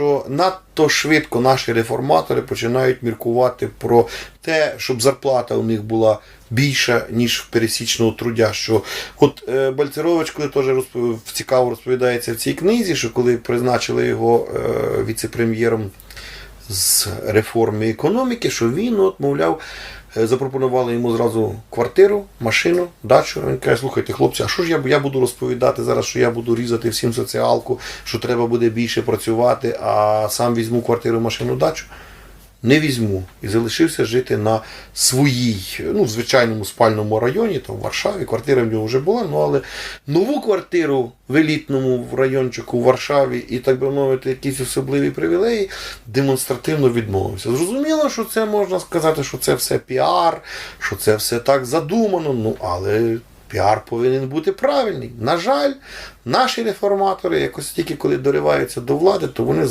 що надто швидко наші реформатори починають міркувати про те, щоб зарплата у них була більша, ніж в пересічного трудящого. От е, Бальцерович, коли теж розпов... цікаво розповідається в цій книзі, що коли призначили його е, віце-прем'єром з реформи економіки, що він, от, мовляв, е, запропонували йому зразу квартиру, машину, дачу. Він каже, слухайте, хлопці, а що ж я, я буду розповідати зараз, що я буду різати всім соціалку, що треба буде більше працювати, а сам візьму квартиру, машину, дачу? Не візьму. І залишився жити на своїй, ну, звичайному спальному районі, там в Варшаві. Квартира в нього вже була, ну але нову квартиру в елітному райончику в Варшаві і, так би мовити, якісь особливі привілеї демонстративно відмовився. Зрозуміло, що це можна сказати, що це все піар, що це все так задумано, ну але. Піар повинен бути правильний. На жаль, наші реформатори, якось тільки коли дориваються до влади, то вони